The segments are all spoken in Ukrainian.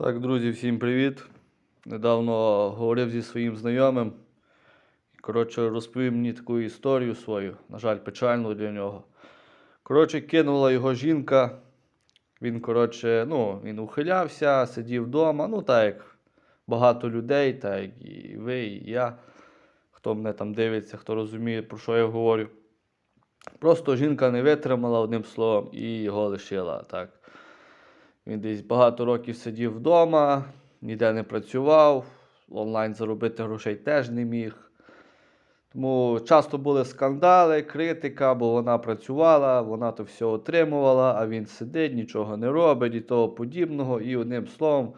Так, друзі, всім привіт. Недавно говорив зі своїм знайомим. Коротше, розповів мені таку історію свою, на жаль, печальну для нього. Коротше, кинула його жінка. Він, коротше, ну, він ухилявся, сидів вдома. Ну, так як багато людей, так як і ви, і я. Хто мене там дивиться, хто розуміє, про що я говорю. Просто жінка не витримала одним словом і його лишила. Так. Він десь багато років сидів вдома, ніде не працював, онлайн заробити грошей теж не міг. Тому часто були скандали, критика, бо вона працювала, вона то все отримувала, а він сидить, нічого не робить і того подібного. І одним словом,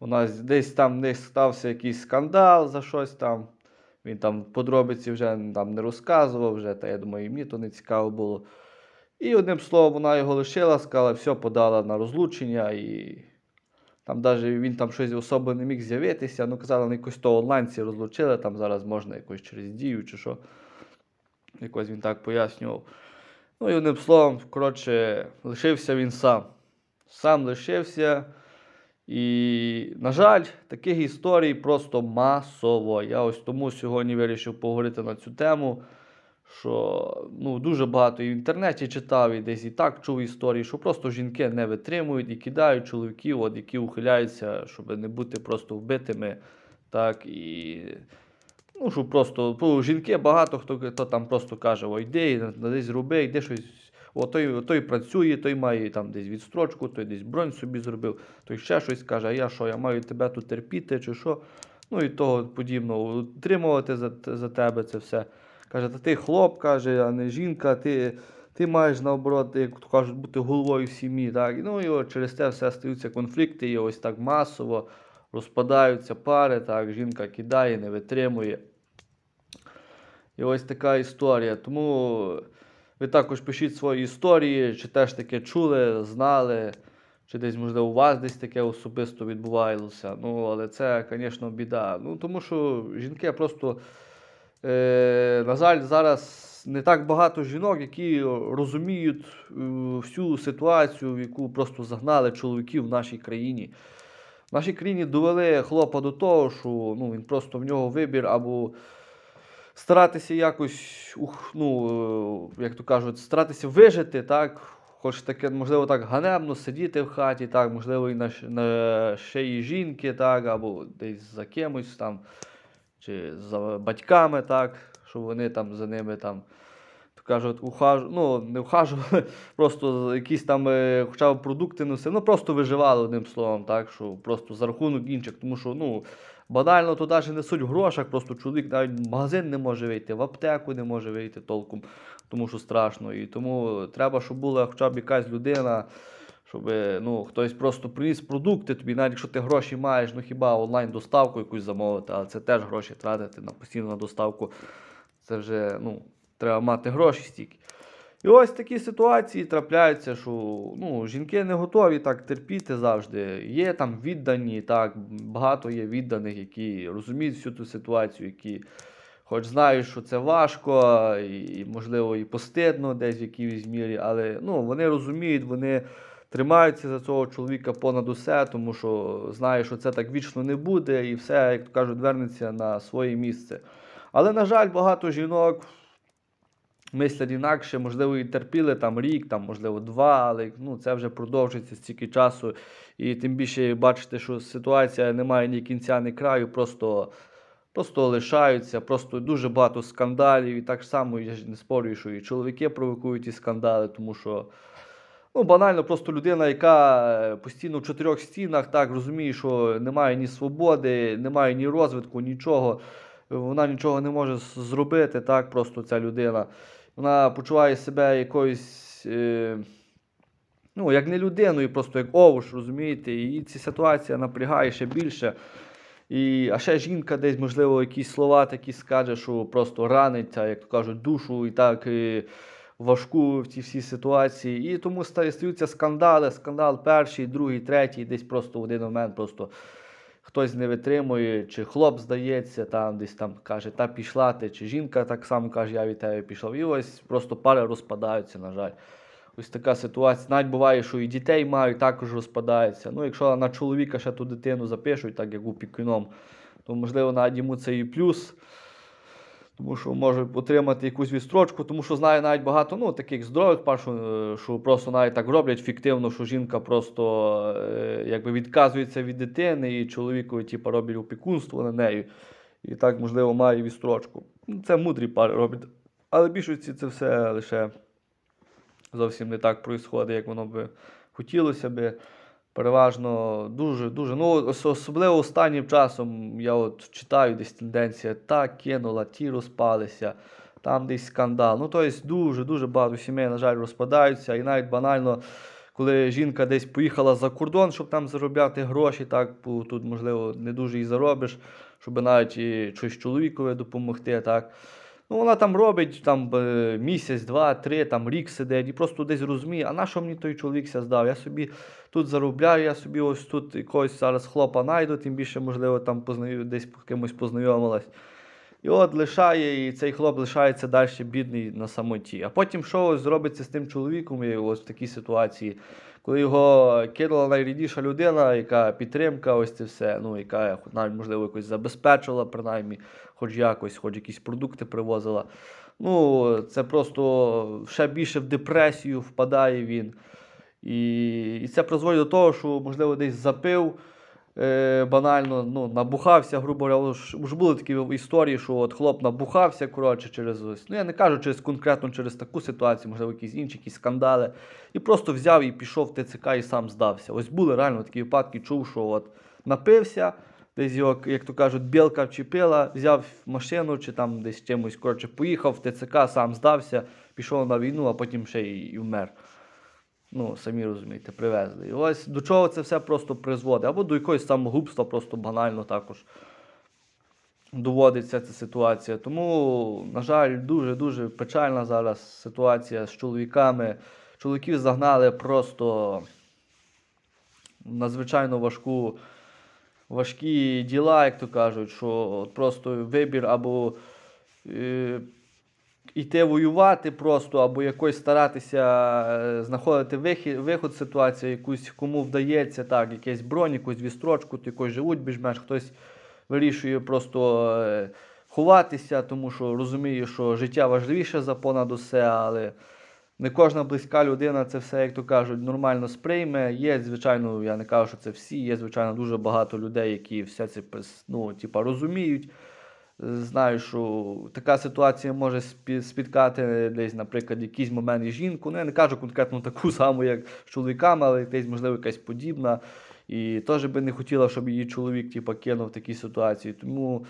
у нас десь там не стався якийсь скандал за щось там. Він там подробиці вже там не розказував, вже, та я думаю, і мені то не цікаво було. І одним словом, вона його лишила, сказала, все, подала на розлучення. І там навіть він там щось особо не міг з'явитися. Ну, казали, на якось то онлайнці розлучили, там зараз можна якось через дію чи що. Якось він так пояснював. Ну і одним словом, коротше, лишився він сам. Сам лишився. І, на жаль, таких історій просто масово. Я ось тому сьогодні вирішив поговорити на цю тему що ну, дуже багато і в інтернеті читав, і десь і так чув історії, що просто жінки не витримують і кидають чоловіків, от, які ухиляються, щоб не бути просто вбитими. Так, і, ну, щоб просто, ну, жінки багато хто, хто там просто каже, ой, йди, десь роби, йди щось. О, той, той працює, той має там десь відстрочку, той десь бронь собі зробив, той ще щось каже, а я що, я маю тебе тут терпіти чи що. Ну і того подібного, утримувати за, за тебе це все. Каже, та ти хлоп, каже, а не жінка, ти ти маєш наоборот, як то кажуть, бути головою в сім'ї. Так? Ну і через це все стаються конфлікти, і ось так масово розпадаються пари, так, жінка кидає, не витримує. І ось така історія. Тому ви також пишіть свої історії, чи теж таке чули, знали, чи десь, можливо, у вас десь таке особисто відбувалося. Ну, але це, звісно, біда. Ну, тому що жінки просто. Е, На жаль, зараз не так багато жінок, які розуміють е, всю ситуацію, в яку просто загнали чоловіків в нашій країні. В нашій країні довели хлопа до того, що ну, він просто в нього вибір або старатися якось, ну, е, як то кажуть, старатися вижити, так, хоч таке, можливо, так ганебно сидіти в хаті, так, можливо, і на, на шиї жінки, так, або десь за кимось там чи за батьками, так, щоб вони там за ними там, кажуть, ухаж... ну, не ухажували, просто якісь там е, хоча б продукти носили, ну просто виживали одним словом, так, що просто за рахунок інших, тому що ну, банально то навіть не суть в грошах, просто чоловік навіть в магазин не може вийти, в аптеку не може вийти толком, тому що страшно. І тому треба, щоб була хоча б якась людина. Щоб ну, хтось просто приніс продукти, тобі, навіть якщо ти гроші маєш, ну хіба онлайн-доставку якусь замовити, але це теж гроші тратити на постійну доставку. Це вже ну, треба мати гроші стільки. І ось такі ситуації трапляються, що ну, жінки не готові так терпіти завжди. Є там віддані, так, багато є відданих, які розуміють всю ту ситуацію, які хоч знають, що це важко, і, можливо, і постидно десь в якійсь мірі, але ну, вони розуміють, вони тримаються за цього чоловіка понад усе, тому що знають, що це так вічно не буде, і все, як то кажуть, вернеться на своє місце. Але, на жаль, багато жінок мислять інакше, можливо, і терпіли там рік, там, можливо, два, але ну, це вже продовжується стільки часу. І тим більше бачите, що ситуація не має ні кінця, ні краю, просто. Просто лишаються, просто дуже багато скандалів. І так само я ж не спорю, що і чоловіки провокують ті скандали, тому що Ну, банально, просто людина, яка е, постійно в чотирьох стінах, так розуміє, що немає ні свободи, немає ні розвитку, нічого. Вона нічого не може зробити. Так, просто ця людина. Вона почуває себе якоюсь, е, ну, як не людиною, просто як овуш, розумієте? І ця ситуація напрягає ще більше. І, А ще жінка десь, можливо, якісь слова такі скаже, що просто раниться, як то кажуть, душу і так. І, важку в цій всій ситуації. І тому стаються скандали. Скандал перший, другий, третій, десь просто в один момент просто хтось не витримує, чи хлоп здається, там десь там каже, та пішла ти, чи жінка так само каже, я від тебе пішов. І ось просто пари розпадаються, на жаль. Ось така ситуація. Навіть буває, що і дітей мають, також розпадаються. Ну, якщо на чоловіка ще ту дитину запишуть, так як опікуном, то можливо навіть йому це і плюс. Тому що може отримати якусь відстрочку, тому що знаю навіть багато ну, таких здорових пар, що, е, що просто навіть так роблять фіктивно, що жінка просто е, якби відказується від дитини, і чоловікові типу, роблять опікунство на нею. І так, можливо, має відстрочку. Ну, Це мудрі пари роблять. Але більшості це все лише зовсім не так происходить, як воно би хотілося би. Переважно дуже, дуже. Ну, особливо останнім часом я от читаю десь тенденція, так кинула, ті розпалися, там десь скандал. Ну, тобто дуже, дуже багато сімей, на жаль, розпадаються. І навіть банально, коли жінка десь поїхала за кордон, щоб там заробляти гроші, так, тут, можливо, не дуже і заробиш, щоб навіть і щось чоловікові допомогти. так. Ну, вона там робить там, е, місяць, два, три, там, рік сидить і просто десь розуміє, а на що мені той чоловік ся здав? Я собі тут заробляю, я собі ось тут якогось зараз хлопа найду, тим більше, можливо, там познаю, десь кимось познайомилась. І от лишає, і цей хлоп лишається далі бідний на самоті. А потім що ось зробиться з тим чоловіком і ось в такій ситуації, коли його кинула найрідніша людина, яка підтримка, ось це все, ну, яка навіть, можливо, якось забезпечила, принаймні, хоч якось, хоч якісь продукти привозила. Ну, це просто ще більше в депресію впадає він. І, і це призводить до того, що, можливо, десь запив е, банально, ну, набухався, грубо говоря. Ж були такі історії, що от хлоп набухався, коротше, через ось. Ну, я не кажу через конкретно через таку ситуацію, можливо, якісь інші, якісь скандали. І просто взяв і пішов в ТЦК і сам здався. Ось були реально такі випадки, чув, що от напився. Десь його, як то кажуть, білка вчепила, взяв машину чи там десь чимось, коротше, поїхав в ТЦК, сам здався, пішов на війну, а потім ще й, і вмер. Ну, самі розумієте, привезли. І ось до чого це все просто призводить. Або до якогось самогубства просто банально також доводиться ця ситуація. Тому, на жаль, дуже-дуже печальна зараз ситуація з чоловіками. Чоловіків загнали просто надзвичайно важку, важкі діла, як то кажуть, що просто вибір або. Е, йти воювати просто, або якось старатися е, знаходити вихід, виход ситуації, якусь кому вдається, так, якийсь бронь, якусь відстрочку, то якось живуть більш-менш, хтось вирішує просто е, ховатися, тому що розуміє, що життя важливіше за понад усе, але не кожна близька людина це все, як то кажуть, нормально сприйме. Є, звичайно, я не кажу, що це всі, є, звичайно, дуже багато людей, які все це ну, типа, розуміють. Знаю, що така ситуація може спіткати десь, наприклад, якийсь момент і жінку. Ну, я не кажу конкретно таку саму, як з чоловіками, але десь, можливо, якась подібна. І теж би не хотіла, щоб її чоловік типу, кинув в такій ситуації. Тому...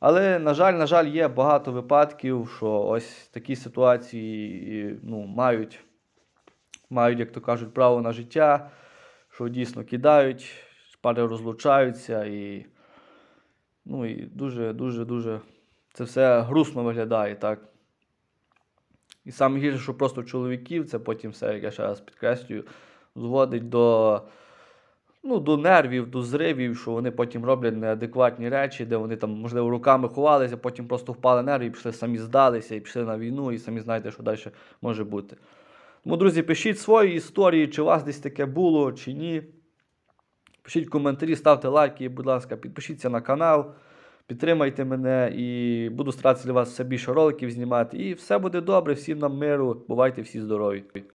Але, на жаль, на жаль, є багато випадків, що ось такі ситуації ну, мають, мають, як то кажуть, право на життя, що дійсно кидають, пари розлучаються і. Ну і дуже, дуже, дуже це все грустно виглядає, так. І саме гірше, що просто чоловіків, це потім все, як я ще раз підкреслюю, зводить до, ну, до нервів, до зривів, що вони потім роблять неадекватні речі, де вони там, можливо, руками ховалися, потім просто впали нерви і пішли самі здалися, і пішли на війну, і самі знаєте, що далі може бути. Тому, друзі, пишіть свої історії, чи у вас десь таке було, чи ні. Пишіть коментарі, ставте лайки, будь ласка, підпишіться на канал, підтримайте мене і буду старатися для вас все більше роликів знімати. І все буде добре, всім нам миру, бувайте всі здорові.